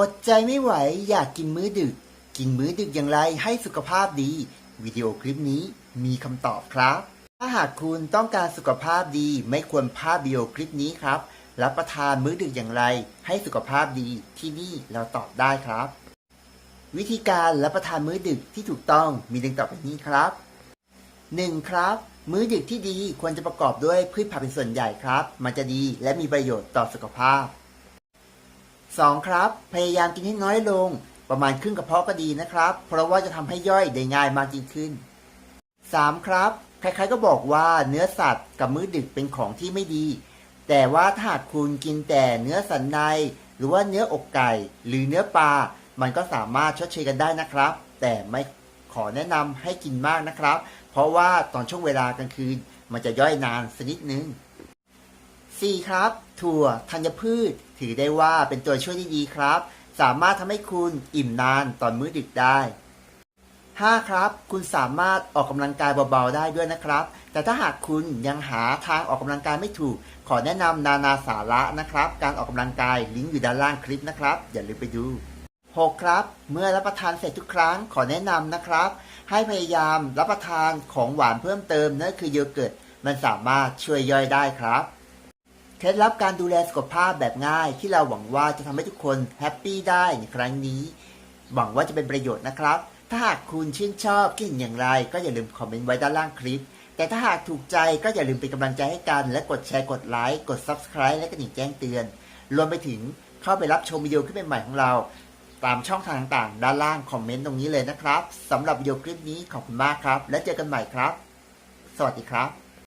อดใจไม่ไหวอยากกินมื้อดึก กินมื้อดึกอย่างไรให้สุขภาพดี วิดีโอคลิปนี้มีคำตอบครับ ถ้าหากคุณต้องการสุขภาพดีไม่ควรพลาดวิดีโอคลิปนี้ครับ รับประทานมื้อดึกอย่างไร ให้สุขภาพดีที่นี่เราตอบได้ครับ วิธีการรับประทานมื้อดึกที่ถูกต้องมีดังต่อไปนี้ครับ 1. ครับ มื้อดึกที่ดีควรจะประกอบด้วยพืชผักเป็นส่วนใหญ่ครับ มันจะดีและมีประโยชน์ต่อสุขภาพ 2. ครับ พยายามกินให้น้อยลง ประมาณครึ่งกระเพาะก็ดีนะครับ เพราะว่าจะทำให้ย่อยได้ง่ายมากยิ่งขึ้น 3. ครับ ใครๆก็บอกว่าเนื้อสัตว์กับมื้อดึกเป็นของที่ไม่ดี แต่ว่าถ้าหากคุณกินแต่เนื้อสันใน หรือว่าเนื้ออกไก่ หรือเนื้อปลา มันก็สามารถชดเชยกันได้นะครับ แต่ไม่ขอแนะนำให้กินมากนะครับ เพราะว่าตอนช่วงเวลากลางคืน มันจะย่อยนานสักนิดนึง 4. ครับ ถั่วธัญพืช ถือได้ว่าเป็นตัวช่วยที่ดีครับ สามารถทำให้คุณอิ่มนานตอนมื้อดึกได้ 5. ครับ คุณสามารถออกกำลังกายเบาๆได้ด้วยนะครับ แต่ถ้าหากคุณยังหาทางออกกำลังกายไม่ถูก ขอแนะนำนานาสาระนะครับ การออกกำลังกายลิงก์อยู่ด้านล่างคลิปนะครับ อย่าลืมไปดู 6. ครับ เมื่อรับประทานเสร็จทุกครั้ง ขอแนะนำนะครับ ให้พยายามรับประทานของหวานเพิ่มเติมนั่นคือโยเกิร์ตมันสามารถช่วยย่อยได้ครับ เคล็ดลับการดูแลสุขภาพแบบง่าย ที่เราหวังว่าจะทำให้ทุกคนแฮปปี้ได้ในครั้งนี้ หวังว่าจะเป็นประโยชน์นะครับ ถ้าหากคุณชื่นชอบคิดเห็นอย่างไร ก็อย่าลืมคอมเมนต์ไว้ด้านล่างคลิป แต่ถ้าหากถูกใจก็อย่าลืมเป็นกำลังใจให้กัน และกดแชร์กดไลค์กด Subscribe และกระดิ่งแจ้งเตือน รวมไปถึงเข้าไปรับชมวิดีโอคลิปใหม่ๆของเรา ตามช่องทางต่างๆ ด้านล่างคอมเมนต์ตรงนี้เลยนะครับสำหรับวิดีโอคลิปนี้ขอบคุณมากครับ และเจอกันใหม่ครับ สวัสดีครับ